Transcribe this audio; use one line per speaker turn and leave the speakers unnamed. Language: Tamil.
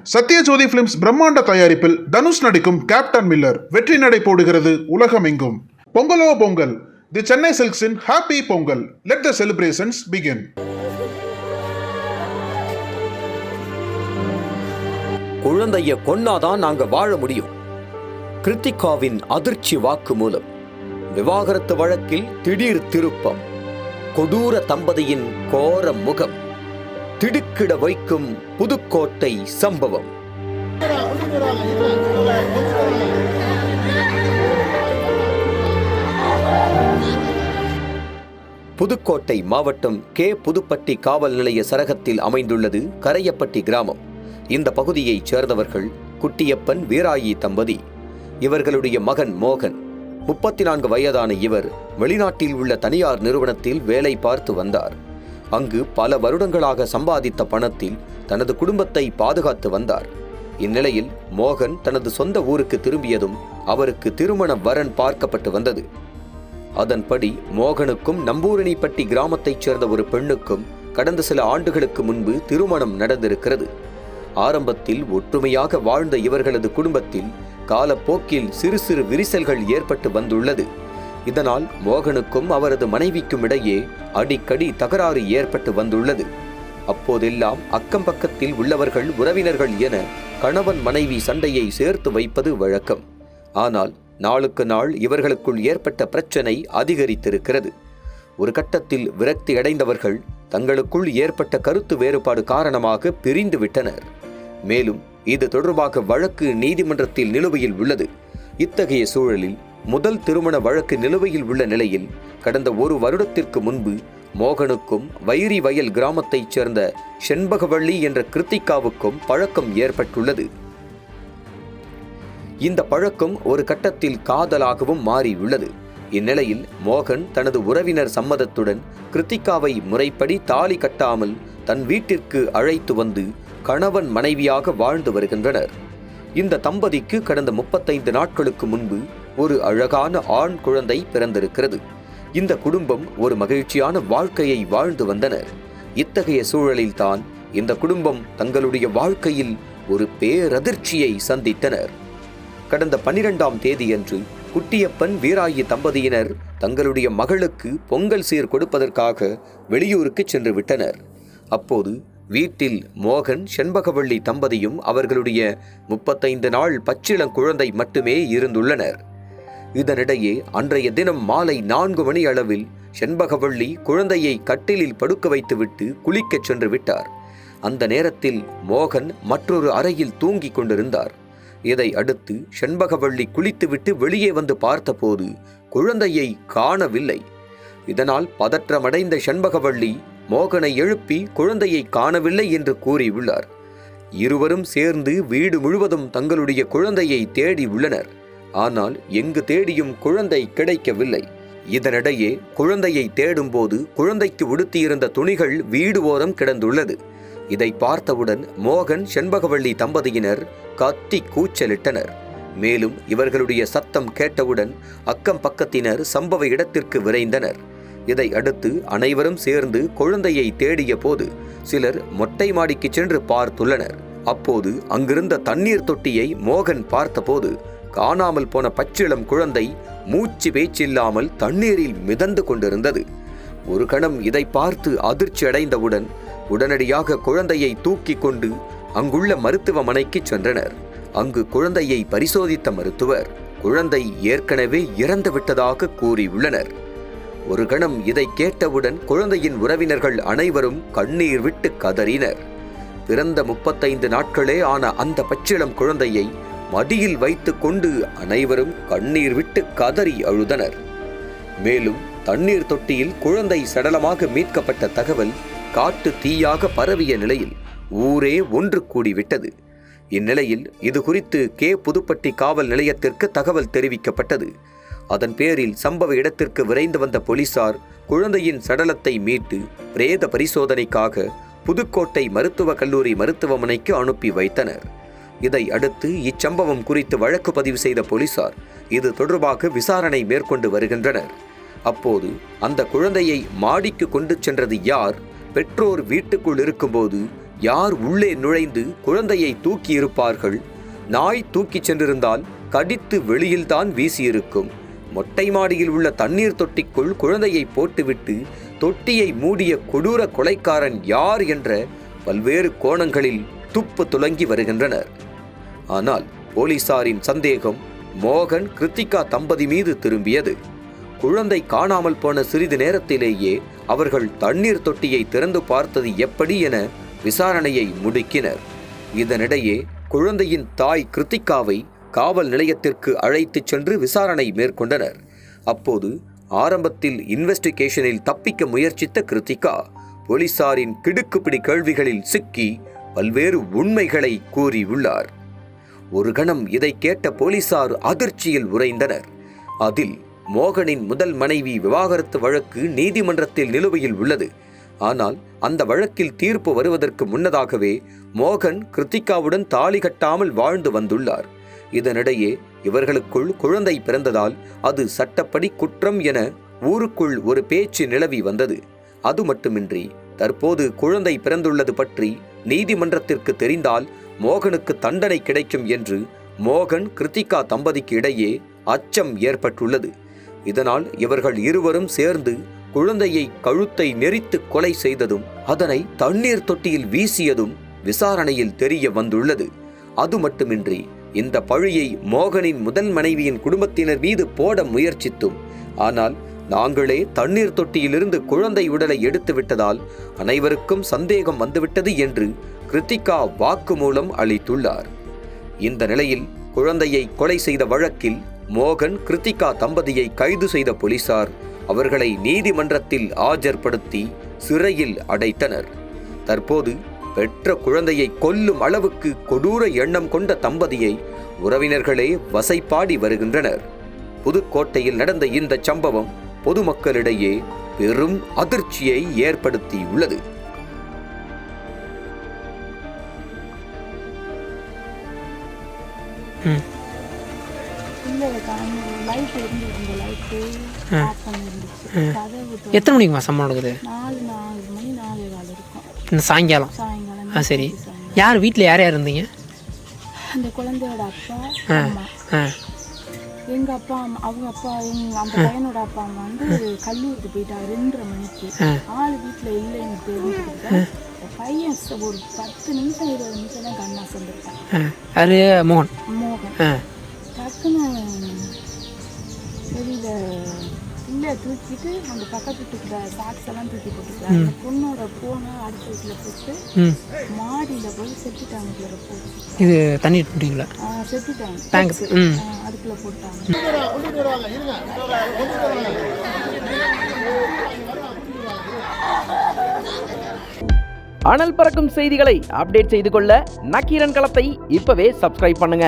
சத்யஜோதி பிலிம்ஸ் பிரம்மாண்ட தயாரிப்பில் தனுஷ் நடிக்கும் கேப்டன் மில்லர் வெற்றி நடை போடுகிறது உலகமெங்கும். பொங்கலோ Pongal. The Chennai சில்க்ஸின் happy Pongal let the celebrations begin
குழந்தைய கொன்னாதான் நாங்க வாழ முடியும். கிருத்திகாவின் அதிர்ச்சி வாக்கு மூலம். விவாகரத்து வழக்கில் திடீர் திருப்பம். கொடூர தம்பதியின் கோர முகம். திடுக்கிட வைக்கும் புதுக்கோட்டை சம்பவம். புதுக்கோட்டை மாவட்டம் கே. புதுப்பட்டி காவல் நிலைய சரகத்தில் அமைந்துள்ளது கரையப்பட்டி கிராமம். இந்த பகுதியைச் சேர்ந்தவர்கள் குட்டியப்பன் வீராயி தம்பதி. இவர்களுடைய மகன் மோகன். முப்பத்தி நான்கு வயதான இவர் வெளிநாட்டில் உள்ள தனியார் நிறுவனத்தில் வேலை பார்த்து வந்தார். அங்கு பல வருடங்களாக சம்பாதித்த பணத்தில் தனது குடும்பத்தை பாதுகாத்து வந்தார். இந்நிலையில் மோகன் தனது சொந்த ஊருக்கு திரும்பியதும் அவருக்கு திருமண வரன் பார்க்கப்பட்டு வந்தது. அதன்படி மோகனுக்கும் நம்பூரணிப்பட்டி கிராமத்தைச் சேர்ந்த ஒரு பெண்ணுக்கும் கடந்த சில ஆண்டுகளுக்கு முன்பு திருமணம் நடந்திருக்கிறது. ஆரம்பத்தில் ஒற்றுமையாக வாழ்ந்த இவர்களது குடும்பத்தில் காலப்போக்கில் சிறு சிறு விரிசல்கள் ஏற்பட்டு வந்துள்ளது. இதனால் மோகனுக்கும் அவரது மனைவிக்கும் இடையே அடிக்கடி தகராறு ஏற்பட்டு வந்துள்ளது. அப்போதெல்லாம் அக்கம் பக்கத்தில் உள்ளவர்கள் உறவினர்கள் என கணவன் மனைவி சண்டையை சேர்த்து வைப்பது வழக்கம். ஆனால் நாளுக்கு நாள் இவர்களுக்குள் ஏற்பட்ட பிரச்சனை அதிகரித்திருக்கிறது. ஒரு கட்டத்தில் விரக்தி அடைந்தவர்கள் தங்களுக்குள் ஏற்பட்ட கருத்து வேறுபாடு காரணமாக பிரிந்து விட்டனர். மேலும் இது தொடர்பாக வழக்கு நீதிமன்றத்தில் நிலுவையில் உள்ளது. இத்தகைய சூழலில் முதல் திருமண வழக்கு நிலுவையில் உள்ள நிலையில் கடந்த ஒரு வருடத்திற்கு முன்பு மோகனுக்கும் வைரி வயல் கிராமத்தைச் சேர்ந்த செண்பகவள்ளி என்ற கிருத்திகாவுக்கும் பழக்கம் ஏற்பட்டுள்ளது. இந்த பழக்கம் ஒரு கட்டத்தில் காதலாகவும் மாறியுள்ளது. இந்நிலையில் மோகன் தனது உறவினர் சம்மதத்துடன் கிருத்திகாவை முறைப்படி தாலி கட்டாமல் தன் வீட்டிற்கு அழைத்து வந்து கணவன் மனைவியாக வாழ்ந்து வருகின்றனர். இந்த தம்பதிக்கு கடந்த முப்பத்தைந்து நாட்களுக்கு முன்பு ஒரு அழகான ஆண் குழந்தை பிறந்திருக்கிறது. இந்த குடும்பம் ஒரு மகிழ்ச்சியான வாழ்க்கையை வாழ்ந்து வந்தனர். இத்தகைய சூழலில்தான் இந்த குடும்பம் தங்களுடைய வாழ்க்கையில் ஒரு பேரதிர்ச்சியை சந்தித்தனர். கடந்த பன்னிரெண்டாம் தேதியன்று குட்டியப்பன் வீராயி தம்பதியினர் தங்களுடைய மகளுக்கு பொங்கல் சீர் கொடுப்பதற்காக வெளியூருக்கு சென்று விட்டனர் அப்போது வீட்டில் மோகன் செண்பகவள்ளி தம்பதியும் அவர்களுடைய முப்பத்தைந்து நாள் பச்சிளம் குழந்தை மட்டுமே இருந்துள்ளனர். இதனிடையே அன்றைய தினம் மாலை நான்கு மணி அளவில் செண்பகவள்ளி குழந்தையை கட்டிலில் படுக்க வைத்துவிட்டு குளிக்கச் சென்று விட்டார். அந்த நேரத்தில் மோகன் மற்றொரு அறையில் தூங்கிக் கொண்டிருந்தார். இதை அடுத்து செண்பகவள்ளி குளித்துவிட்டு வெளியே வந்து பார்த்தபோது குழந்தையை காணவில்லை. இதனால் பதற்றமடைந்த செண்பகவள்ளி மோகனை எழுப்பி குழந்தையை காணவில்லை என்று கூறியுள்ளார். இருவரும் சேர்ந்து வீடு முழுவதும் தங்களுடைய குழந்தையை தேடி உள்ளனர். ஆனால் எங்கு தேடியும் குழந்தை கிடைக்கவில்லை. இதனிடையே குழந்தையை தேடும்போது குழந்தைக்கு உடுத்தியிருந்த துணிகள் வீடு ஓரம் கிடந்துள்ளது. இதை பார்த்தவுடன் மோகன் செண்பகவள்ளி தம்பதியினர் கத்தி கூச்சலிட்டனர். மேலும் இவர்களுடைய சத்தம் கேட்டவுடன் அக்கம் பக்கத்தினர் சம்பவ இடத்திற்கு விரைந்தனர். இதை அடுத்து அனைவரும் சேர்ந்து குழந்தையை தேடிய போது சிலர் மொட்டை மாடிக்கு சென்று பார்த்துள்ளனர். அப்போது அங்கிருந்த தண்ணீர் தொட்டியை மோகன் பார்த்தபோது காணாமல் போன பச்சிளம் குழந்தை மூச்சு பேச்சில்லாமல் தண்ணீரில் மிதந்து கொண்டிருந்தது. ஒரு கணம் இதை பார்த்து அதிர்ச்சி அடைந்தவுடன் உடனடியாக குழந்தையை தூக்கி கொண்டு அங்குள்ள மருத்துவமனைக்கு சென்றனர். அங்கு குழந்தையை பரிசோதித்த மருத்துவர் குழந்தை ஏற்கனவே இறந்து விட்டதாக கூறியுள்ளனர். ஒரு கணம் இதை கேட்டவுடன் குழந்தையின் உறவினர்கள் அனைவரும் கண்ணீர் விட்டு கதறினர். பிறந்த முப்பத்தைந்து நாட்களே ஆன அந்த பச்சிளம் குழந்தையை மடியில் வைத்து கொண்டு அனைவரும் கண்ணீர் விட்டு கதறி அழுதனர். மேலும் தண்ணீர் தொட்டியில் குழந்தை சடலமாக மீட்கப்பட்ட தகவல் காட்டு தீயாக பரவிய நிலையில் ஊரே ஒன்று கூடிவிட்டது. இந்நிலையில் இது குறித்து கே. புதுப்பட்டி காவல் நிலையத்திற்கு தகவல் தெரிவிக்கப்பட்டது. அதன் பேரில் சம்பவ இடத்திற்கு விரைந்து வந்த போலீசார் குழந்தையின் சடலத்தை மீட்டு பிரேத பரிசோதனைக்காக புதுக்கோட்டை மருத்துவக் கல்லூரி மருத்துவமனைக்கு அனுப்பி வைத்தனர். இதை அடுத்து இச்சம்பவம் குறித்து வழக்கு பதிவு செய்த போலீசார் இது தொடர்பாக விசாரணை மேற்கொண்டு வருகின்றனர். அப்போது அந்த குழந்தையை மாடிக்கு கொண்டு சென்றது யார்? பெற்றோர் வீட்டுக்குள் இருக்கும்போது யார் உள்ளே நுழைந்து குழந்தையை தூக்கி இருப்பார்கள் நாய் தூக்கிச் சென்றிருந்தால் கடித்து வெளியில்தான் வீசியிருக்கும். மொட்டை மாடியில் உள்ள தண்ணீர் தொட்டிக்குள் குழந்தையை போட்டுவிட்டு தொட்டியை மூடிய கொடூர கொலைக்காரன் யார் என்ற பல்வேறு கோணங்களில் துப்பு துலங்கி வருகின்றனர். ஆனால் போலீசாரின் சந்தேகம் மோகன் கிருத்திகா தம்பதி மீது திரும்பியது. குழந்தை காணாமல் போன சிறிது நேரத்திலேயே அவர்கள் தண்ணீர் தொட்டியை திறந்து பார்த்தது எப்படி என விசாரணையை முடுக்கினர். இதனிடையே குழந்தையின் தாய் கிருத்திகாவை காவல் நிலையத்திற்கு அழைத்துச் சென்று விசாரணை மேற்கொண்டனர். அப்போது ஆரம்பத்தில் இன்வெஸ்டிகேஷனில் தப்பிக்க முயற்சித்த கிருத்திகா போலீசாரின் கிடுக்குப்பிடி கேள்விகளில் சிக்கி பல்வேறு உண்மைகளை கூறியுள்ளார். ஒரு கணம் இதை கேட்ட போலீசார் அதிர்ச்சியில் உறைந்தனர். அதில் மோகனின் முதல் மனைவி விவாகரத்து வழக்கு நீதிமன்றத்தில் நிலுவையில் உள்ளது. ஆனால் அந்த வழக்கில் தீர்ப்பு வருவதற்கு முன்னதாகவே மோகன் கிருத்திகாவுடன் தாலி கட்டாமல் வாழ்ந்து வந்துள்ளார். இதனிடையே இவர்களுக்குள் குழந்தை பிறந்ததால் அது சட்டப்படி குற்றம் என ஊருக்குள் ஒரு பேச்சு நிலவி வந்தது. அது மட்டுமின்றி தற்போது குழந்தை பிறந்துள்ளது பற்றி நீதிமன்றத்திற்கு தெரிந்தால் மோகனுக்கு தண்டனை கிடைக்கும் என்று மோகன் கிருத்திகா தம்பதிக்கு இடையே அச்சம் ஏற்பட்டுள்ளது. இதனால் இவர்கள் இருவரும் சேர்ந்து குழந்தையை கழுத்தை நெறித்து கொலை செய்ததும் அதனை தண்ணீர் தொட்டியில் வீசியதும் விசாரணையில் தெரிய வந்துள்ளது. அது மட்டுமின்றி இந்த பழியை மோகனின் முதல் மனைவியின் குடும்பத்தினர் மீது போட முயற்சித்தும் ஆனால் நாங்களே தண்ணீர் தொட்டியிலிருந்து குழந்தை உடலை எடுத்து விட்டதால் அனைவருக்கும் சந்தேகம் வந்துவிட்டது என்று கிருத்திகா வாக்குமூலம் அளித்துள்ளார். இந்த நிலையில் குழந்தையை கொலை செய்த வழக்கில் மோகன் கிருத்திகா தம்பதியை கைது செய்த போலீசார் அவர்களை நீதிமன்றத்தில் ஆஜர்படுத்தி சிறையில் அடைத்தனர். தற்போது பெற்ற குழந்தையை கொல்லும் அளவுக்கு கொடூர எண்ணம் கொண்ட தம்பதியை உறவினர்களே வசைப்பாடி வருகின்றனர். புதுக்கோட்டையில் நடந்த இந்த சம்பவம் பொதுமக்களிடையே பெரும் அதிர்ச்சியை ஏற்படுத்தியுள்ளது.
எத்தனை மணிக்குமா சம்பளம் நடக்குது இந்த சாயங்காலம்? ஆ சரி. யார் வீட்டில் யார் யார் இருந்தீங்க?
அந்த குழந்தையோட அப்பா
ஆ
எங்க அப்பா அம்மா அவங்க அப்பா எங்க அந்த பையனோட அப்பா அம்மா வந்து கல்லூரிக்கு போயிட்டாங்க ரெண்டரை மணிக்கு. ஆள் வீட்டில் இல்லைன்னு தெரிஞ்சுக்கிட்டு பையன் ச- ஒரு பத்து நிமிஷம் இருபது நிமிஷம் தான் கண்ணா சந்திருக்கான்
ஆ. யார்? மோகன்?
டக்குன்னு வெளியில இல்லை தூக்கிட்டு அந்த பக்கத்து வீட்டுக்குள்ள சாக்ஸ் எல்லாம் தூக்கி போட்டுருக்காங்க அந்த பொண்ணோட போனை அடுத்த வீட்டில் போட்டு
ம்.
மாடியில் போய் போட்டு
இது தண்ணி விட்டீங்களா
ஆ, செத்துட்டாங்க.
டேங்க்
ஆ, அதுக்குள்ள போட்டாங்க.
அனல் பறக்கும் செய்திகளை அப்டேட் செய்து கொள்ள நக்கீரன் களத்தை இப்பவே சப்ஸ்கிரைப் பண்ணுங்க.